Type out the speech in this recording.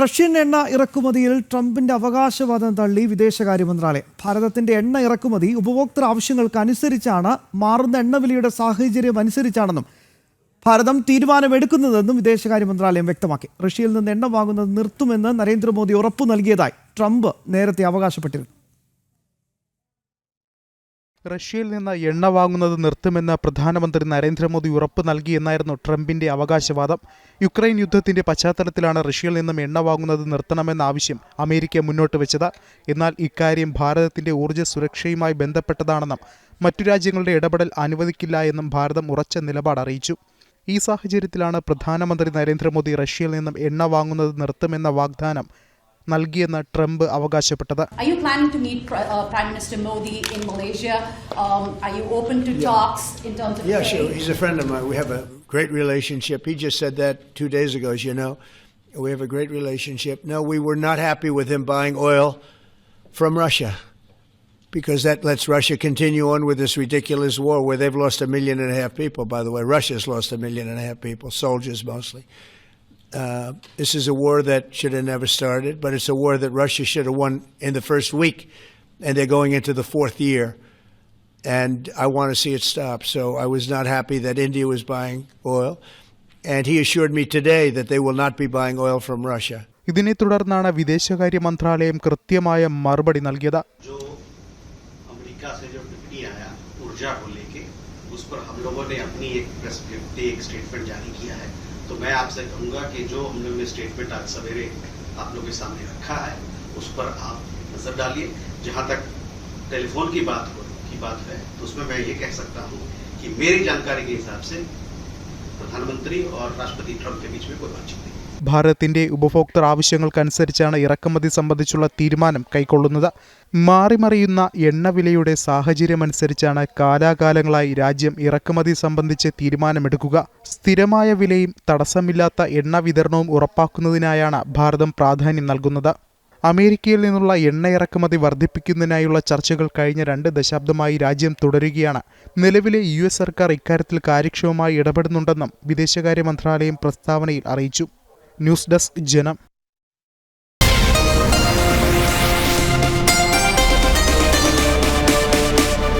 Russian എണ്ണ ഇറക്കുമതിയിൽ ട്രംപിന്റെ അവകാശവാദം തള്ളി വിദേശകാര്യ മന്ത്രാലയം ഭാരതത്തിന്റെ എണ്ണ ഇറക്കുമതി ഉപഭോക്തൃ ആവശ്യങ്ങൾക്ക് അനുസരിച്ചാണ് മാറുന്ന എണ്ണവിലയുടെ സാഹചര്യം അനുസരിച്ചാണെന്നും ഭാരതം തീരുമാനമെടുക്കുന്നതെന്നും വിദേശകാര്യ മന്ത്രാലയം വ്യക്തമാക്കി. റഷ്യയിൽ നിന്ന് എണ്ണ വാങ്ങുന്നത് നിർത്തുമെന്ന് നരേന്ദ്രമോദി ഉറപ്പു നൽകിയതായി ട്രംപ് നേരത്തെ അവകാശപ്പെട്ടിരുന്നു. റഷ്യയിൽ നിന്ന് എണ്ണ വാങ്ങുന്നത് നിർത്തുമെന്ന് പ്രധാനമന്ത്രി നരേന്ദ്രമോദി ഉറപ്പ് നൽകിയെന്നായിരുന്നു ട്രംപിന്റെ അവകാശവാദം. യുക്രൈൻ യുദ്ധത്തിന്റെ പശ്ചാത്തലത്തിലാണ് റഷ്യയിൽ നിന്നും എണ്ണ വാങ്ങുന്നത് നിർത്തണമെന്ന ആവശ്യം അമേരിക്ക മുന്നോട്ട് വെച്ചത്. എന്നാൽ ഇക്കാര്യം ഭാരതത്തിന്റെ ഊർജ സുരക്ഷയുമായി ബന്ധപ്പെട്ടതാണെന്നും മറ്റു രാജ്യങ്ങളുടെ ഇടപെടൽ അനുവദിക്കില്ല എന്നും ഭാരതം ഉറച്ച നിലപാട് അറിയിച്ചു. ഈ സാഹചര്യത്തിലാണ് പ്രധാനമന്ത്രി നരേന്ദ്രമോദി റഷ്യയിൽ നിന്നും എണ്ണ വാങ്ങുന്നത് നിർത്തുമെന്ന വാഗ്ദാനം നൽകിയെന്ന് ട്രംപ് അവകാശപ്പെട്ടത് Are you planning to meet Pri- uh, Prime Minister Modi in Malaysia? Um, are you open to talks in terms of Yeah, trade? sure. He's a friend of mine. We have a great relationship. He just said that two days ago, as you know. We have a great relationship. No, we were not happy with him buying oil from Russia because that lets Russia continue on with this ridiculous war where they've lost a million and a half people, by the way. Russia's lost a million and a half people, soldiers mostly. Uh, this is a war that should have never started, but it's a war that Russia should have won in the first week, and they're going into the fourth year and I want to see it stop. So I was not happy that India was buying oil. And he assured me today that they will not be buying oil from Russia. ഇതിനെ തുടർന്നാണ് വിദേശകാര്യ മന്ത്രാലയം കൃത്യമായ മറുപടി നൽകിയത് जो America से जो टिप्पणी आया ऊर्जा को लेके उस पर हम लोगों ने अपनी एक प्रेस एक स्टेटमेंट जारी किया है तो मैं आपसे कहूँगा कि जो हम लोगों ने स्टेटमेंट आज सवेरे आप लोगों के सामने रखा है, उस पर आप नज़र डालिए। जहाँ तक टेलीफोन की बात हो, की बात है तो उसमें मैं ये कह सकता हूँ कि मेरी जानकारी के हिसाब से प्रधानमंत्री और राष्ट्रपति ट्रंप के बीच में कोई बातचीत नहीं। ഭാരതത്തിന്റെ ഉപഭോക്തൃ ആവശ്യങ്ങൾക്കനുസരിച്ചാണ് ഇറക്കുമതി സംബന്ധിച്ചുള്ള തീരുമാനം കൈക്കൊള്ളുന്നത്. മാറിമറിയുന്ന എണ്ണവിലയുടെ സാഹചര്യമനുസരിച്ചാണ് കാലാകാലങ്ങളായി രാജ്യം ഇറക്കുമതി സംബന്ധിച്ച് തീരുമാനമെടുക്കുക. സ്ഥിരമായ വിലയും തടസ്സമില്ലാത്ത എണ്ണ വിതരണവും ഉറപ്പാക്കുന്നതിനായാണ് ഭാരതം പ്രാധാന്യം നൽകുന്നത്. അമേരിക്കയിൽ നിന്നുള്ള എണ്ണ ഇറക്കുമതി വർദ്ധിപ്പിക്കുന്നതിനായുള്ള ചർച്ചകൾ കഴിഞ്ഞ രണ്ട് ദശാബ്ദമായി രാജ്യം തുടരുകയാണ്. നിലവിലെ യു സർക്കാർ ഇക്കാര്യത്തിൽ കാര്യക്ഷമമായി ഇടപെടുന്നുണ്ടെന്നും വിദേശകാര്യ മന്ത്രാലയം പ്രസ്താവനയിൽ അറിയിച്ചു. ന്യൂസ് ഡെസ്ക് ജനം